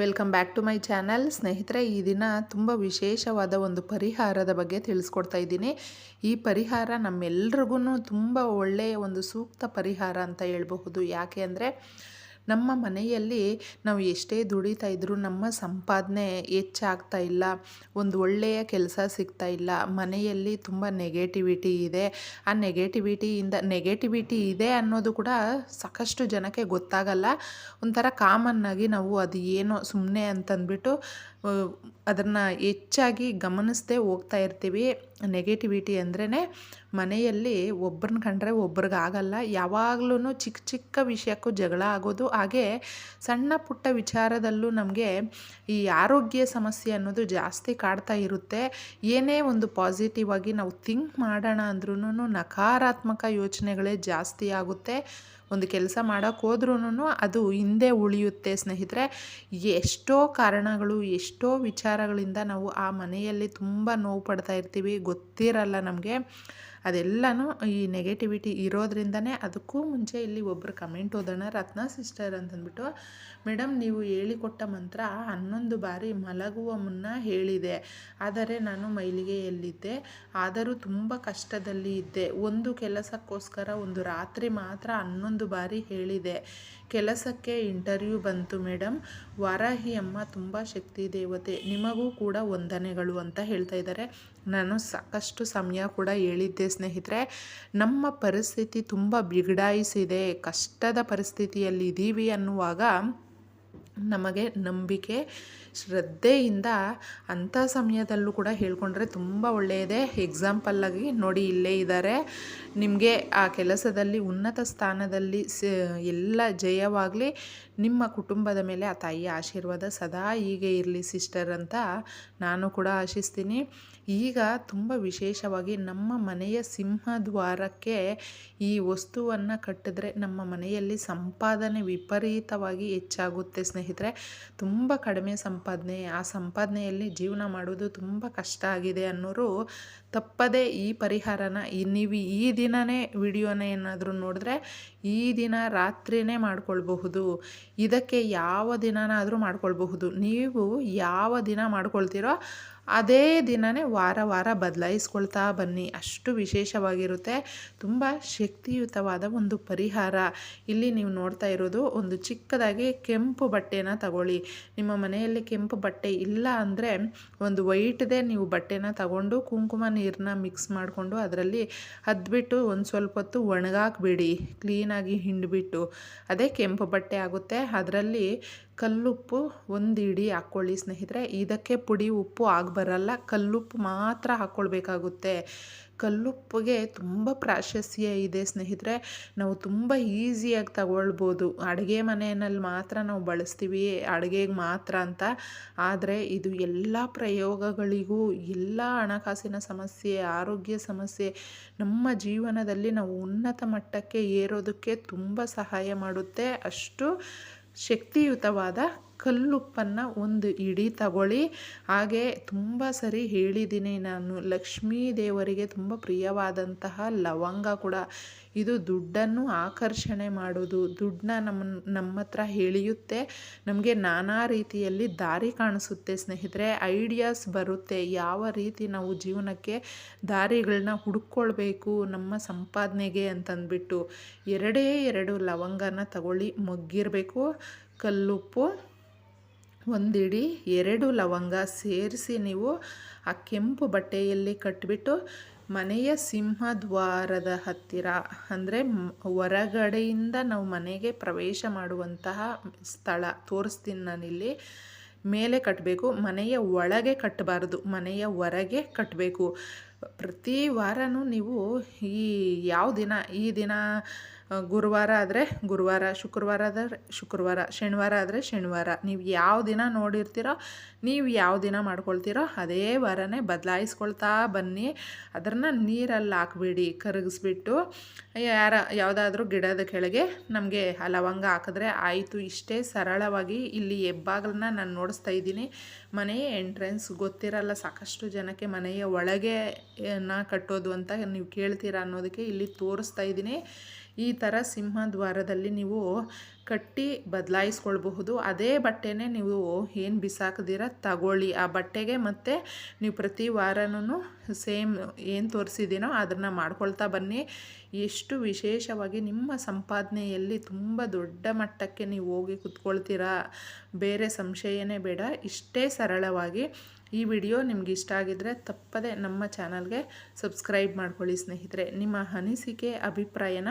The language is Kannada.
Welcome back to my channel. ಸ್ನೇಹಿತರೆ, ಈ ದಿನ ತುಂಬ ವಿಶೇಷವಾದ ಒಂದು ಪರಿಹಾರದ ಬಗ್ಗೆ ತಿಳಿಸ್ಕೊಡ್ತಾ ಇದ್ದೀನಿ. ಈ ಪರಿಹಾರ ನಮ್ಮೆಲ್ರಿಗೂ ತುಂಬ ಒಳ್ಳೆಯ ಒಂದು ಸೂಕ್ತ ಪರಿಹಾರ ಅಂತ ಹೇಳ್ಬಹುದು. ಯಾಕೆ ಅಂದರೆ ನಮ್ಮ ಮನೆಯಲ್ಲಿ ನಾವು ಎಷ್ಟೇ ದುಡಿತಾ ಇದ್ದರೂ ನಮ್ಮ ಸಂಪಾದನೆ ಹೆಚ್ಚಾಗ್ತಾ ಇಲ್ಲ, ಒಂದು ಒಳ್ಳೆಯ ಕೆಲಸ ಸಿಗ್ತಾ ಇಲ್ಲ, ಮನೆಯಲ್ಲಿ ತುಂಬ ನೆಗೆಟಿವಿಟಿ ಇದೆ. ಆ ನೆಗೆಟಿವಿಟಿಯಿಂದ ನೆಗೆಟಿವಿಟಿ ಇದೆ ಅನ್ನೋದು ಕೂಡ ಸಾಕಷ್ಟು ಜನಕ್ಕೆ ಗೊತ್ತಾಗಲ್ಲ. ಒಂಥರ ಕಾಮನ್ನಾಗಿ ನಾವು ಅದು ಏನೋ ಸುಮ್ಮನೆ ಅಂತಂದ್ಬಿಟ್ಟು ಅದನ್ನು ಹೆಚ್ಚಾಗಿ ಗಮನಿಸದೆ ಹೋಗ್ತಾ ಇರ್ತೀವಿ. ನೆಗೆಟಿವಿಟಿ ಅಂದ್ರೇ ಮನೆಯಲ್ಲಿ ಒಬ್ರನ್ನ ಕಂಡ್ರೆ ಒಬ್ರಿಗಾಗಲ್ಲ ಯಾವಾಗ್ಲೂ ಚಿಕ್ಕ ಚಿಕ್ಕ ವಿಷಯಕ್ಕೂ ಜಗಳ ಆಗೋದು. ಹಾಗೆ ಸಣ್ಣ ಪುಟ್ಟ ವಿಚಾರದಲ್ಲೂ ನಮಗೆ ಈ ಆರೋಗ್ಯ ಸಮಸ್ಯೆ ಅನ್ನೋದು ಜಾಸ್ತಿ ಕಾಡ್ತಾ ಇರುತ್ತೆ. ಏನೇ ಒಂದು ಪಾಸಿಟಿವ್ ಆಗಿ ನಾವು ಥಿಂಕ್ ಮಾಡೋಣ ಅಂದ್ರೂ ನಕಾರಾತ್ಮಕ ಯೋಚನೆಗಳೇ ಜಾಸ್ತಿ ಆಗುತ್ತೆ. ಒಂದು ಕೆಲಸ ಮಾಡೋಕ್ಕೆ ಹೋದ್ರೂ ಅದು ಹಿಂದೆ ಉಳಿಯುತ್ತೆ, ಸ್ನೇಹಿತರೆ. ಎಷ್ಟೋ ಕಾರಣಗಳು, ಎಷ್ಟೋ ವಿಚಾರಗಳಿಂದ ನಾವು ಆ ಮನೆಯಲ್ಲಿ ತುಂಬ ನೋವು ಪಡ್ತಾ ಇರ್ತೀವಿ. ಗೊತ್ತಿರಲ್ಲ ನಮಗೆ. ಅದೆಲ್ಲನೂ ಈ ನೆಗೆಟಿವಿಟಿ ಇರೋದ್ರಿಂದನೇ ಅದಕ್ಕೂ ಮುಂಚೆ ಇಲ್ಲಿ ಒಬ್ಬರು ಕಮೆಂಟ್ ಓದೋಣ. ರತ್ನ ಸಿಸ್ಟರ್ ಅಂತಂದ್ಬಿಟ್ಟು ಮೇಡಮ್ ನೀವು ಹೇಳಿಕೊಟ್ಟ ಮಂತ್ರ ಹನ್ನೊಂದು ಬಾರಿ ಮಲಗುವ ಮುನ್ನ ಹೇಳಿದೆ. ಆದರೆ ನಾನು ಮೈಲಿಗೆಯಲ್ಲಿದ್ದೆ. ಆದರೂ ತುಂಬ ಕಷ್ಟದಲ್ಲಿ ಇದ್ದೆ. ಒಂದು ಕೆಲಸಕ್ಕೋಸ್ಕರ ಒಂದು ರಾತ್ರಿ ಮಾತ್ರ ಹನ್ನೊಂದು ಬಾರಿ ಹೇಳಿದೆ. ಕೆಲಸಕ್ಕೆ ಇಂಟರ್ವ್ಯೂ ಬಂತು ಮೇಡಮ್ ವಾರಾಹಿ ಅಮ್ಮ ತುಂಬ ಶಕ್ತಿ, ದೇವತೆ. ನಿಮಗೂ ಕೂಡ ವಂದನೆಗಳು ಅಂತ ಹೇಳ್ತಾ ಇದ್ದಾರೆ. ನಾನು ಸಾಕಷ್ಟು ಸಮಯ ಕೂಡ ಹೇಳಿದ್ದೆ ಸ್ನೇಹಿತರೆ. ನಮ್ಮ ಪರಿಸ್ಥಿತಿ ತುಂಬ ಬಿಗಡಾಯಿಸಿದೆ. ಕಷ್ಟದ ಪರಿಸ್ಥಿತಿಯಲ್ಲಿ ಇದ್ದೀವಿ ಅನ್ನುವಾಗ ನಮಗೆ ನಂಬಿಕೆ ಶ್ರದ್ಧೆಯಿಂದ ಅಂಥ ಸಮಯದಲ್ಲೂ ಕೂಡ ಹೇಳ್ಕೊಂಡ್ರೆ ತುಂಬ ಒಳ್ಳೆಯದೇ. ಎಕ್ಸಾಂಪಲ್ಲಾಗಿ ನೋಡಿ ಇಲ್ಲೇ ಇದ್ದಾರೆ. ನಿಮಗೆ ಆ ಕೆಲಸದಲ್ಲಿ, ಉನ್ನತ ಸ್ಥಾನದಲ್ಲಿ ಎಲ್ಲ ಜಯವಾಗಲಿ ನಿಮ್ಮ ಕುಟುಂಬದ ಮೇಲೆ ಆ ತಾಯಿಯ ಆಶೀರ್ವಾದ ಸದಾ ಹೀಗೆ ಇರಲಿ ಸಿಸ್ಟರ್ ಅಂತ ನಾನು ಕೂಡ ಆಶಿಸ್ತೀನಿ. ಈಗ ತುಂಬ ವಿಶೇಷವಾಗಿ ನಮ್ಮ ಮನೆಯ ಸಿಂಹದ್ವಾರಕ್ಕೆ ಈ ವಸ್ತುವನ್ನು ಕಟ್ಟಿದ್ರೆ ನಮ್ಮ ಮನೆಯಲ್ಲಿ ಸಂಪಾದನೆ ವಿಪರೀತವಾಗಿ ಹೆಚ್ಚಾಗುತ್ತೆ ಸ್ನೇಹಿತರೆ. ತುಂಬ ಕಡಿಮೆ ಸಂಪಾದನೆ, ಆ ಸಂಪಾದನೆಯಲ್ಲಿ ಜೀವನ ಮಾಡೋದು ತುಂಬ ಕಷ್ಟ ಆಗಿದೆ ಅನ್ನೋರು ತಪ್ಪದೇ ಈ ಪರಿಹಾರನ ನೀವು ಈ ದಿನವೇ ವಿಡಿಯೋನ ಏನಾದರೂ ನೋಡಿದ್ರೆ ಈ ದಿನ ರಾತ್ರಿಯೇ ಮಾಡ್ಕೊಳ್ಬಹುದು. ಇದಕ್ಕೆ ಯಾವ ದಿನನಾದರೂ ಮಾಡ್ಕೊಳ್ಬಹುದು. ನೀವು ಯಾವ ದಿನ ಮಾಡ್ಕೊಳ್ತೀರೋ ಅದೇ ದಿನವೇ ವಾರ ವಾರ ಬದಲಾಯಿಸ್ಕೊಳ್ತಾ ಬನ್ನಿ. ಅಷ್ಟು ವಿಶೇಷವಾಗಿರುತ್ತೆ. ತುಂಬ ಶಕ್ತಿಯುತವಾದ ಒಂದು ಪರಿಹಾರ. ಇಲ್ಲಿ ನೀವು ನೋಡ್ತಾ ಇರೋದು ಒಂದು ಚಿಕ್ಕದಾಗಿ ಕೆಂಪು ಬಟ್ಟೆನ ತಗೊಳ್ಳಿ. ನಿಮ್ಮ ಮನೆಯಲ್ಲಿ ಕೆಂಪು ಬಟ್ಟೆ ಇಲ್ಲ ಅಂದರೆ ಒಂದು ವೈಟ್ದೇ ನೀವು ಬಟ್ಟೆನ ತಗೊಂಡು ಕುಂಕುಮ ನೀರನ್ನ ಮಿಕ್ಸ್ ಮಾಡಿಕೊಂಡು ಅದರಲ್ಲಿ ಹದ್ಬಿಟ್ಟು ಒಂದು ಸ್ವಲ್ಪ ಹೊತ್ತು ಒಣಗಾಕ್ಬಿಡಿ. ಕ್ಲೀನಾಗಿ ಹಿಂಡ್ಬಿಟ್ಟು. ಅದೇ ಕೆಂಪು ಬಟ್ಟೆ ಆಗುತ್ತೆ. ಅದರಲ್ಲಿ ಕಲ್ಲುಪ್ಪು ಒಂದು ಇಡಿ ಹಾಕ್ಕೊಳ್ಳಿ ಸ್ನೇಹಿತರೆ. ಇದಕ್ಕೆ ಪುಡಿ ಉಪ್ಪು ಆಗಬರಲ್ಲ ಕಲ್ಲುಪ್ಪು ಮಾತ್ರ ಹಾಕ್ಕೊಳ್ಬೇಕಾಗುತ್ತೆ ಕಲ್ಲುಪ್ಪಿಗೆ ತುಂಬ ಪ್ರಾಶಸ್ತ್ಯ ಇದೆ ಸ್ನೇಹಿತರೆ. ನಾವು ತುಂಬ ಈಸಿಯಾಗಿ ತಗೊಳ್ಬೋದು. ಅಡುಗೆ ಮನೆಯಲ್ಲಿ ಮಾತ್ರ ನಾವು ಬಳಸ್ತೀವಿ, ಅಡುಗೆಗೆ ಮಾತ್ರ ಅಂತ. ಆದರೆ ಇದು ಎಲ್ಲ ಪ್ರಯೋಗಗಳಿಗೂ ಎಲ್ಲ ಹಣಕಾಸಿನ ಸಮಸ್ಯೆ, ಆರೋಗ್ಯ ಸಮಸ್ಯೆ. ನಮ್ಮ ಜೀವನದಲ್ಲಿ ನಾವು ಉನ್ನತ ಮಟ್ಟಕ್ಕೆ ಏರೋದಕ್ಕೆ ತುಂಬ ಸಹಾಯ ಮಾಡುತ್ತೆ. ಅಷ್ಟು ಶಕ್ತಿಯುತವಾದ ಕಲ್ಲುಪ್ಪನ್ನು ಒಂದು ಇಡಿ ತಗೊಳ್ಳಿ. ಹಾಗೆ ತುಂಬ ಸರಿ ಹೇಳಿದ್ದೀನಿ ನಾನು. ಲಕ್ಷ್ಮೀ ದೇವರಿಗೆ ತುಂಬ ಪ್ರಿಯವಾದಂತಹ ಲವಂಗ ಕೂಡ. ಇದು ದುಡ್ಡನ್ನು ಆಕರ್ಷಣೆ ಮಾಡೋದು. ದುಡ್ಡನ್ನ ನಮ್ಮ ನಮ್ಮ ಹತ್ರ ಹೇಳಿಯುತ್ತೆ. ನಮಗೆ ನಾನಾ ರೀತಿಯಲ್ಲಿ ದಾರಿ ಕಾಣಿಸುತ್ತೆ ಸ್ನೇಹಿತರೆ. ಐಡಿಯಾಸ್ ಬರುತ್ತೆ. ಯಾವ ರೀತಿ ನಾವು ಜೀವನಕ್ಕೆ ದಾರಿಗಳನ್ನ ಹುಡುಕೊಳ್ಬೇಕು ನಮ್ಮ ಸಂಪಾದನೆಗೆ ಅಂತಂದ್ಬಿಟ್ಟು ಎರಡೇ ಎರಡು ಲವಂಗನ ತಗೊಳ್ಳಿ. ಮಗ್ಗಿರಬೇಕು. ಕಲ್ಲುಪ್ಪು ಒಂದಿಡಿ ಎರಡು ಲವಂಗ ಸೇರಿಸಿ ನೀವು ಆ ಕೆಂಪು ಬಟ್ಟೆಯಲ್ಲಿ ಕಟ್ಟಿಬಿಟ್ಟು ಮನೆಯ ಸಿಂಹದ್ವಾರದ ಹತ್ತಿರ, ಅಂದರೆ ಹೊರಗಡೆಯಿಂದ ನಾವು ಮನೆಗೆ ಪ್ರವೇಶ ಮಾಡುವಂತಹ ಸ್ಥಳ ತೋರಿಸ್ತೀನಿ ನಾನಿಲ್ಲಿ. ಮೇಲೆ ಕಟ್ಟಬೇಕು ಮನೆಯ ಒಳಗೆ ಕಟ್ಟಬಾರ್ದು, ಮನೆಯ ಹೊರಗೆ ಕಟ್ಟಬೇಕು ಪ್ರತಿ ವಾರವೂ ನೀವು ಈ ಯಾವ ದಿನ, ಈ ದಿನ ಗುರುವಾರ ಆದರೆ ಗುರುವಾರ, ಶುಕ್ರವಾರ ಆದರೆ ಶುಕ್ರವಾರ, ಶನಿವಾರ ಆದರೆ ಶನಿವಾರ, ನೀವು ಯಾವ ದಿನ ನೋಡಿರ್ತೀರೋ, ನೀವು ಯಾವ ದಿನ ಮಾಡ್ಕೊಳ್ತೀರೋ ಅದೇ ವಾರನೇ ಬದಲಾಯಿಸ್ಕೊಳ್ತಾ ಬನ್ನಿ. ಅದನ್ನು ನೀರಲ್ಲಿ ಹಾಕ್ಬಿಡಿ, ಕರಗಿಸ್ಬಿಟ್ಟು. ಯಾರ, ಯಾವುದಾದ್ರೂ ಗಿಡದ ಕೆಳಗೆ ನಮಗೆ ಆ ಲವಂಗ ಹಾಕಿದ್ರೆ ಆಯಿತು, ಇಷ್ಟೇ ಸರಳವಾಗಿ ಇಲ್ಲಿ ಹೆಬ್ಬಾಗಲನ್ನ ನಾನು ನೋಡಿಸ್ತಾ ಇದ್ದೀನಿ. ಮನೆಯ ಎಂಟ್ರೆನ್ಸ್ ಗೊತ್ತಿರಲ್ಲ, ಸಾಕಷ್ಟು ಜನಕ್ಕೆ ಮನೆಯ ಒಳಗೆ ನಾ ಕಟ್ಟೋದು ಅಂತ ನೀವು ಕೇಳ್ತೀರಾ ಅನ್ನೋದಕ್ಕೆ ಇಲ್ಲಿ ತೋರಿಸ್ತಾ ಇದ್ದೀನಿ. ಈ ಥರ ಸಿಂಹದ್ವಾರದಲ್ಲಿ ನೀವು ಕಟ್ಟಿ ಬದಲಾಯಿಸ್ಕೊಳ್ಬಹುದು. ಅದೇ ಬಟ್ಟೆನೇ ನೀವು ಏನು ಬಿಸಾಕದಿರ ತಗೊಳ್ಳಿ. ಆ ಬಟ್ಟೆಗೆ ಮತ್ತು ನೀವು ಪ್ರತಿ ವಾರನೂ ಸೇಮ್ ಏನು ತೋರಿಸಿದ್ದೀನೋ ಅದನ್ನು ಮಾಡ್ಕೊಳ್ತಾ ಬನ್ನಿ. ಎಷ್ಟು ವಿಶೇಷವಾಗಿ ನಿಮ್ಮ ಸಂಪಾದನೆಯಲ್ಲಿ ತುಂಬ ದೊಡ್ಡ ಮಟ್ಟಕ್ಕೆ ನೀವು ಹೋಗಿ ಕುತ್ಕೊಳ್ತೀರಾ? ಬೇರೆ ಸಂಶಯನೇ ಬೇಡ. ಇಷ್ಟೇ ಸರಳವಾಗಿ ಈ ವಿಡಿಯೋ ನಿಮ್ಗೆ ಇಷ್ಟ ಆಗಿದ್ದರೆ ತಪ್ಪದೆ ನಮ್ಮ ಚಾನಲ್ಗೆ ಸಬ್ಸ್ಕ್ರೈಬ್ ಮಾಡ್ಕೊಳ್ಳಿ ಸ್ನೇಹಿತರೆ. ನಿಮ್ಮ ಅನಿಸಿಕೆ, ಅಭಿಪ್ರಾಯನ